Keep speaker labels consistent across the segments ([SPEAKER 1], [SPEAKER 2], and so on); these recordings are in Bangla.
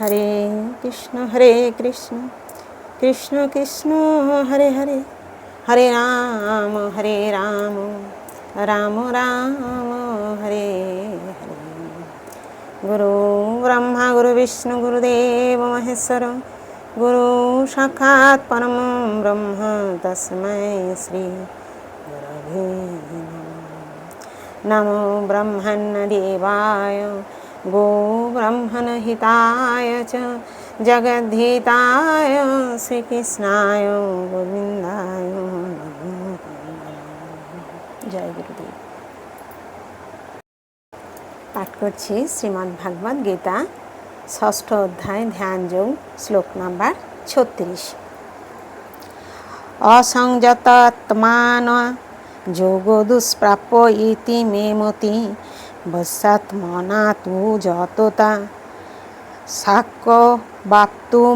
[SPEAKER 1] হরে কৃষ্ণ হরে কৃষ্ণ কৃষ্ণ কৃষ্ণ হরে হরে হরে রাম হরে রাম রাম রাম হরে হরে গুরু ব্রহ্মা গুরু বিষ্ণু গুরুদেব মহেশ্বর গুরু সাক্ষাৎ পরম ব্রহ্ম তস্মৈ শ্রী নমো ব্রহ্মণ্য দেবায় गोब्रह्मणहिताय च जगद्धिताय श्रीकृष्णाय गोविन्दाय जय গুরুদেব পাঠ করছি শ্রীমদ্ ভাগবত গীতা ষষ্ঠ অধ্যায় ধ্যান যোগ শ্লোক নাম্বার ছত্রিশ অসংযত যোগ দুষ্প্রাপ্য ইতি মে ভস্যাত্মনা তু যততা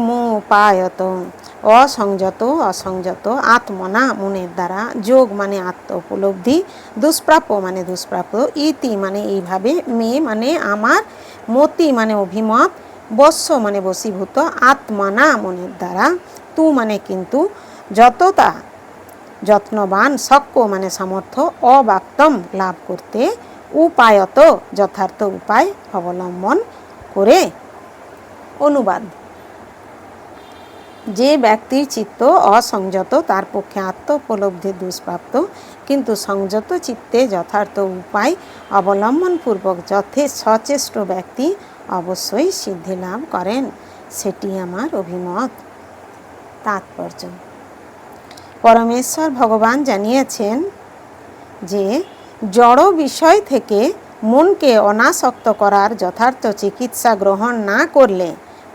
[SPEAKER 1] মু পায়ত অসংযত অসংযত আত্মনা মনের দ্বারা যোগ মানে আত্ম উপলব্ধি দুষ্প্রাপ্য মানে দুষ্প্রাপ্য ইতি মানে এইভাবে মে মানে আমার মতি মানে অভিমত বস্য মানে বসীভূত আত্মনা মনের দ্বারা তু মানে কিন্তু যততা যত্নবান শক্য মানে সামর্থ্য অবাক্তম লাভ করতে উপায়ত যথার্থ উপায় অবলম্বন করে অনুবাদ যে ব্যক্তির চিত্ত অসংযত তার পক্ষে আত্মোপলব্ধি দুষ্প্রাপ্ত কিন্তু সংযত চিত্তে যথার্থ উপায় অবলম্বনপূর্বক যথে সচেষ্ট ব্যক্তি অবশ্যই সিদ্ধি লাভ করেন সেটি আমার অভিমত তাৎপর্য পরমেশ্বর ভগবান জানিয়েছেন যে জড় বিষয় থেকে মনকে অনাসক্ত করার যথার্থ চিকিৎসা গ্রহণ না করলে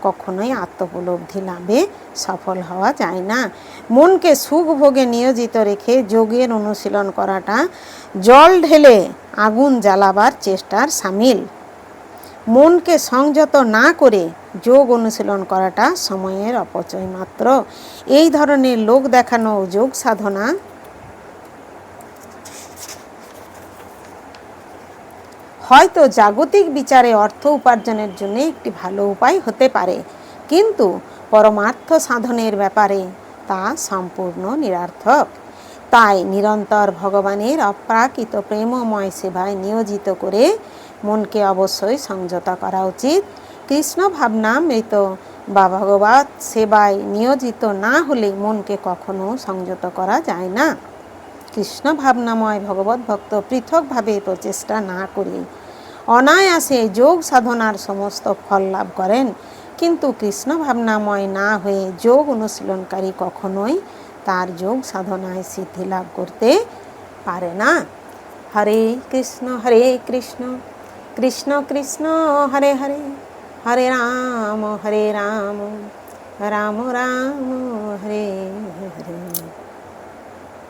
[SPEAKER 1] কখনোই আত্মপলব্ধি লাভে সফল হওয়া যায় না মনকে সুখভোগে নিয়োজিত রেখে যোগের অনুশীলন করাটা জল ঢেলে আগুন জ্বালাবার চেষ্টার সামিল মনকে সংযত না করে যোগ অনুশীলন করাটা সময়ের অপচয় মাত্র এই ধরনের লোক দেখানো যোগ সাধনা হয়তো জাগতিক বিচারে অর্থ উপার্জনের জন্য একটি ভালো উপায় হতে পারে কিন্তু পরমার্থ সাধনের ব্যাপারে তা সম্পূর্ণ নিরার্থক তাই নিরন্তর ভগবানের অপ্রাকৃত প্রেমময় সেবায় নিয়োজিত করে মনকে অবশ্যই সংযত করা উচিত কৃষ্ণ ভাবনা মৃত বা ভগবত সেবায় নিয়োজিত না হলে মনকে কখনো সংযত করা যায় না কৃষ্ণ ভাবনাময় ভগবত ভক্ত পৃথকভাবে প্রচেষ্টা না করে অনায়াসে যোগ সাধনার সমস্ত ফল লাভ করেন কিন্তু কৃষ্ণ ভাবনাময় না হয়ে যোগ অনুশীলনকারী কখনোই তার যোগ সাধনায় সিদ্ধি লাভ করতে পারে না হরে কৃষ্ণ হরে কৃষ্ণ কৃষ্ণ কৃষ্ণ হরে হরে হরে রাম হরে রাম রাম রাম হরে